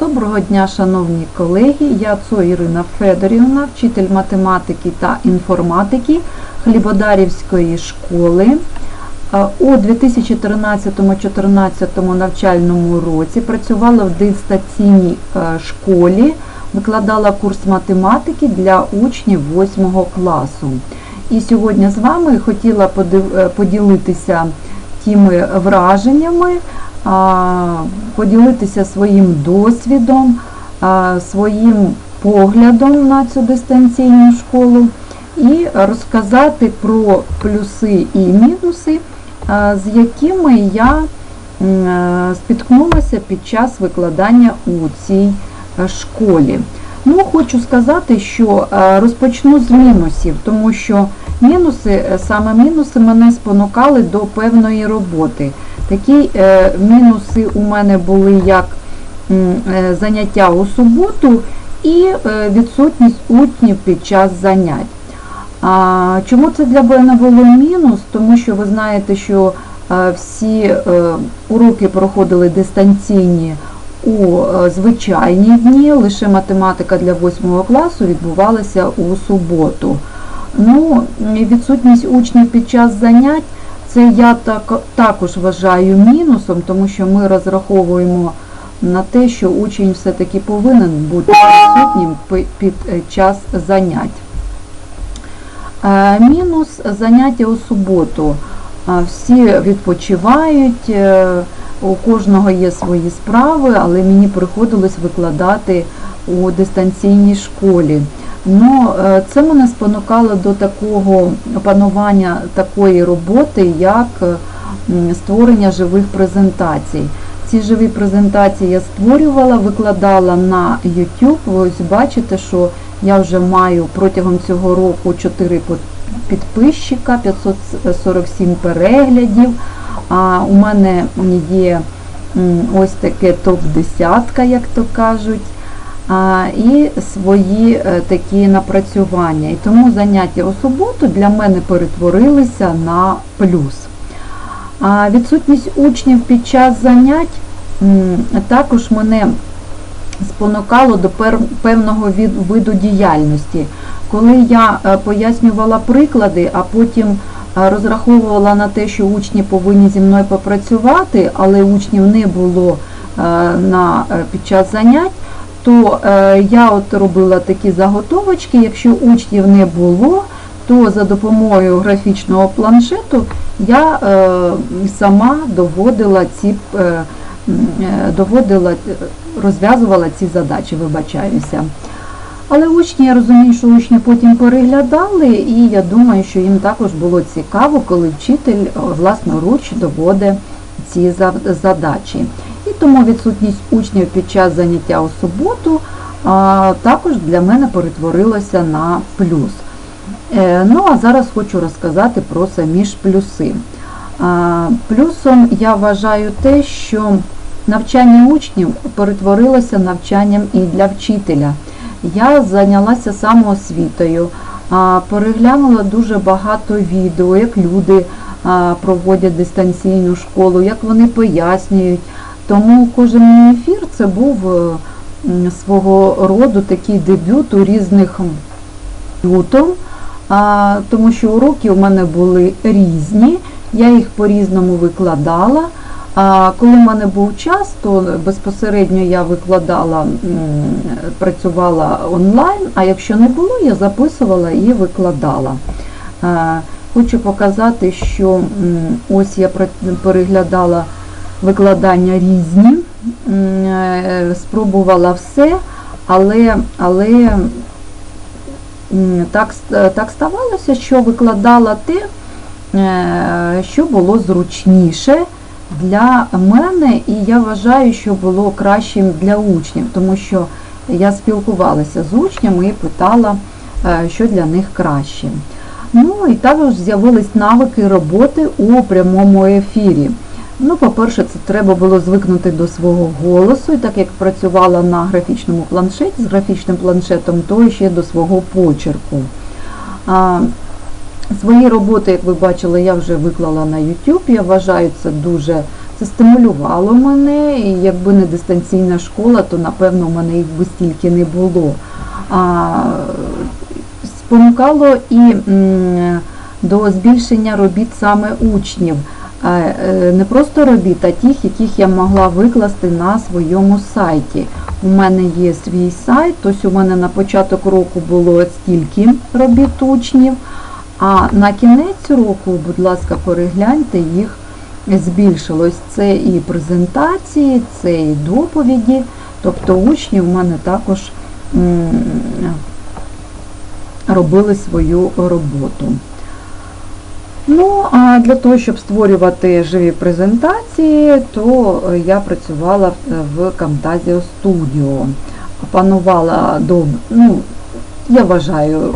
Доброго дня, шановні колеги. Я Цо Ірина Федорівна, вчитель математики та інформатики Хлібодарівської школи. Е, У 2013-2014 навчальному році працювала в дистанційній е, школі, викладала курс математики для учнів 8 класу. І сьогодні з вами хотіла е, поділитися тими враженнями, поділитися своїм досвідом, своїм поглядом на цю дистанційну школу і розказати про плюси і мінуси, з якими я спіткнулася під час викладання у цій школі. Ну, хочу сказати, що розпочну з мінусів, тому що мінуси, е, саме мінуси мене спонукали до певної роботи. Такі е, мінуси у мене були як е, заняття у суботу і е, відсутність учнів під час занять. А, чому це для мене було мінус? Тому що ви знаєте, що всі уроки проходили дистанційні у звичайні дні, лише математика для 8 класу відбувалася у суботу. Ну, відсутність учнів під час занять це я так, також вважаю мінусом, тому що ми розраховуємо на те, що учень все-таки повинен бути присутнім під е, час занять. Е, Мінус заняття у суботу. Е, Всі відпочивають, у кожного є свої справи, але мені приходилось викладати у дистанційній школі. Ну, е, це мене спонукало до такого опанування такої роботи, як е, створення живих презентацій. Ці живі презентації я створювала, викладала на YouTube. Ви ось бачите, що я вже маю протягом цього року 4 підписчика, 547 переглядів. А у мене є ось таке топ-десятка, як то кажуть, і свої е, такі напрацювання. І тому заняття у суботу для мене перетворилися на плюс. Відсутність учнів під час занять також мене спонукало до певного виду діяльності. Коли я е, пояснювала приклади, а потім е, розраховувала на те, що учні повинні зі мною попрацювати, але учнів не було на, під час занять, то е, я от робила такі заготовочки, якщо учнів не було, то за допомогою графічного планшету я е, сама доводила ці е, доводила, розв'язувала ці задачі, вибачаюся. Але учні, я розумію, що учні потім переглядали, і я думаю, що їм також було цікаво, коли вчитель власноруч доводить ці задачі. Тому відсутність учнів під час заняття у суботу також для мене перетворилося на плюс. Е, Ну, а зараз хочу розказати про самі ж плюси. Плюсом я вважаю те, що навчання учнів перетворилося навчанням і для вчителя. Я зайнялася самоосвітою, переглянула дуже багато відео, як люди проводять дистанційну школу, як вони пояснюють. Тому кожен мій ефір це був е, свого роду такий дебют у різних лютом, тому що уроки у мене були різні, я їх по-різному викладала. А коли в мене був час, то безпосередньо я викладала, працювала онлайн, а якщо не було, я записувала і викладала. Хочу показати, що ось я переглядала викладання різні, е, спробувала все, але, але так, так ставалося, що викладала те, е, що було зручніше для мене, і я вважаю, що було кращим для учнів, тому що я спілкувалася з учнями і питала, е, що для них краще. Ну і також з'явились навики роботи у прямому ефірі. Ну, по-перше, це треба було звикнути до свого голосу, і так як працювала на графічному планшеті з графічним планшетом, то ще до свого почерку. А, Свої роботи, як ви бачили, я вже виклала на YouTube. Я вважаю це дуже Це стимулювало мене, і якби не дистанційна школа, то напевно в мене їх би стільки не було. А, спонукало і м, до збільшення робіт саме учнів. Е, Не просто робіт, а тих, яких я могла викласти на своєму сайті. У мене є свій сайт, ось у мене на початок року було стільки робіт учнів, а на кінець року, будь ласка, перегляньте, їх збільшилось. Це і презентації, це і доповіді, тобто учні в мене також робили свою роботу. Ну, а для того, щоб створювати живі презентації, то е, я працювала в- Camtasia Studio. Опанувала до, ну, я вважаю,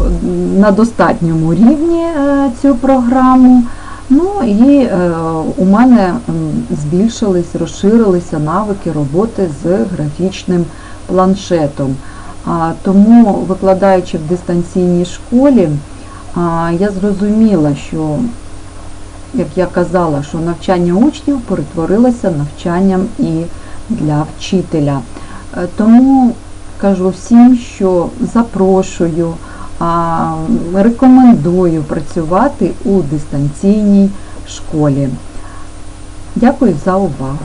на достатньому рівні е, цю програму. Ну і е, у мене збільшились, розширилися навики роботи з графічним планшетом. Тому, викладаючи в дистанційній школі, я зрозуміла, що, як я казала, що навчання учнів перетворилося навчанням і для вчителя. Е, Тому кажу всім, що запрошую, рекомендую працювати у дистанційній школі. Дякую за увагу.